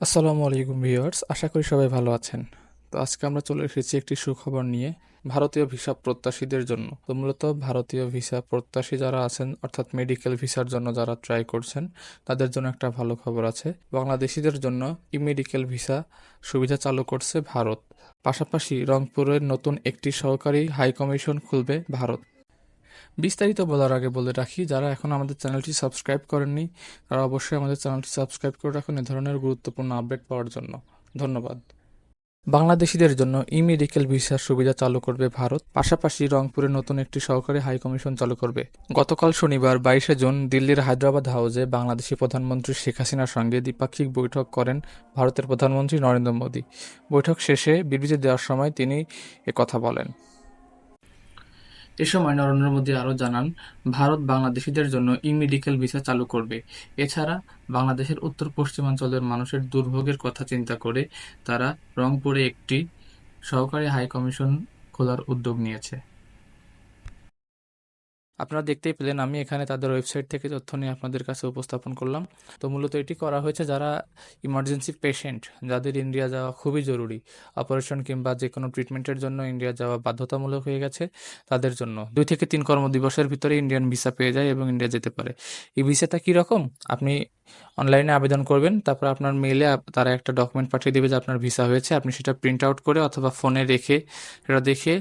আসসালামু আলাইকুম ভিউয়ার্স, আশা করি সবাই ভালো আছেন। তো আজকে আমরা চলে এসেছি একটি সুখবর নিয়ে ভারতীয় ভিসা প্রত্যাশীদের জন্য। তো মূলত ভারতীয় ভিসা প্রত্যাশী যারা আছেন, অর্থাৎ মেডিকেল ভিসার জন্য যারা ট্রাই করছেন, তাদের জন্য একটা ভালো খবর আছে। বাংলাদেশিদের জন্য ই মেডিকেল ভিসা সুবিধা চালু করছে ভারত। পাশাপাশি রংপুরের নতুন একটি সহকারী হাই কমিশন খুলবে ভারত। বিস্তারিত বলার আগে বলে রাখি, যারা এখন আমাদের চ্যানেলটি সাবস্ক্রাইব করেননি, তারা অবশ্যই আমাদের চ্যানেলটি সাবস্ক্রাইব করে রাখুন। এ ধরনের গুরুত্বপূর্ণ আপডেট পাওয়ার জন্য। ধন্যবাদ। বাংলাদেশিদের জন্য ই মেডিকেল ভিসার সুবিধা চালু করবে ভারত। পাশাপাশি রংপুরে নতুন একটি সহকারী হাই কমিশন চালু করবে। গতকাল শনিবার বাইশে জুন দিল্লির হায়দ্রাবাদ হাউসে বাংলাদেশি প্রধানমন্ত্রী শেখ হাসিনার সঙ্গে দ্বিপাক্ষিক বৈঠক করেন ভারতের প্রধানমন্ত্রী নরেন্দ্র মোদী। বৈঠক শেষে বিবৃতি দেওয়ার সময় তিনি কথা বলেন। এ সময় নরেন্দ্র মোদী আরও জানান, ভারত বাংলাদেশিদের জন্য ই মেডিকেল ভিসা চালু করবে। এছাড়া বাংলাদেশের উত্তর পশ্চিমাঞ্চলের মানুষের দুর্ভোগের কথা চিন্তা করে তারা রংপুরে একটি সহকারী হাইকমিশন খোলার উদ্যোগ নিয়েছে। আপনারা দেখতেই পেলেন, আমি এখানে তাদের ওয়েবসাইট থেকে তথ্য নিয়ে আপনাদের কাছে উপস্থাপন করলাম। তো মূলত এটি করা হয়েছে যারা ইমার্জেন্সি পেশেন্ট যাদের ইন্ডিয়া যাওয়া খুবই জরুরি। অপারেশন কিংবা যে কোনো ট্রিটমেন্টের জন্য ইন্ডিয়া যাওয়া বাধ্যতামূলক হয়ে গেছে তাদের জন্য। দুই থেকে তিন কর্মদিবসের ভিতরে ইন্ডিয়ান ভিসা পেয়ে যায় এবং ইন্ডিয়া যেতে পারে। এই ভিসাটা কীরকম? আপনি অনলাইনে আবেদন করবেন, তারপর আপনার মেইলে তারা একটা ডকুমেন্ট পাঠিয়ে দেবে যে আপনার ভিসা হয়েছে, আপনি সেটা প্রিন্ট আউট করে অথবা ফোনে রেখে সেটা দেখে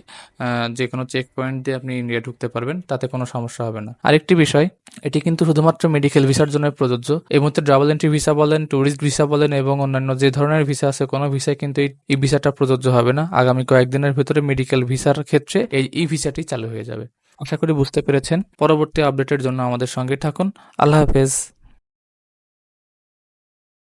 যে কোনো চেক পয়েন্ট দিয়ে আপনি ইন্ডিয়া ঢুকতে পারবেন, তাতে কোনো সমস্যা হবে না। আরেকটি বিষয়, এটি কিন্তু শুধুমাত্র মেডিকেল ভিসার জন্য প্রযোজ্য। এই মুহূর্তে ট্রাভেল এন্ট্রি ভিসা বলেন ট্যুরিস্ট ভিসা বলেন এবং অন্যান্য যে ধরনের ভিসা আছে, কোনো ভিসায় কিন্তু এই ভিসাটা প্রযোজ্য হবে না। আগামী কয়েকদিনের ভিতরে মেডিকেল ভিসার ক্ষেত্রে এই ই ভিসাটি চালু হয়ে যাবে। আশা করি বুঝতে পেরেছেন। পরবর্তী আপডেটের জন্য আমাদের সঙ্গে থাকুন। আল্লাহ হাফেজ।